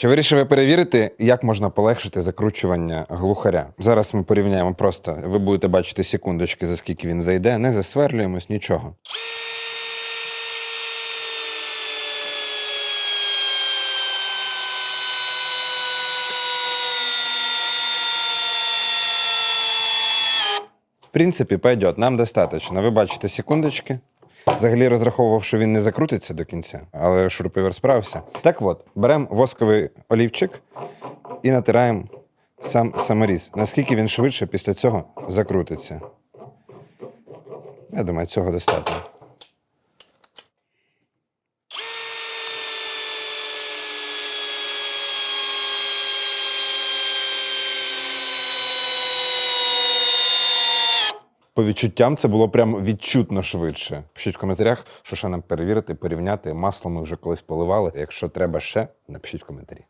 Чи вирішили перевірити, як можна полегшити закручування глухаря? Зараз ми порівняємо просто. Ви будете бачити секундочки, за скільки він зайде, не засверлюємось нічого. В принципі, пойдет, нам достатньо. Ви бачите секундочки. Взагалі розраховував, що він не закрутиться до кінця, але шуруповерт справився. Так от, беремо восковий олівчик і натираємо сам саморіз. Наскільки він швидше після цього закрутиться. Я думаю, цього достатньо. По відчуттям це було прям відчутно швидше. Пишіть в коментарях, що ще нам перевірити, порівняти. Масло ми вже колись поливали. Якщо треба ще, напишіть в коментарі.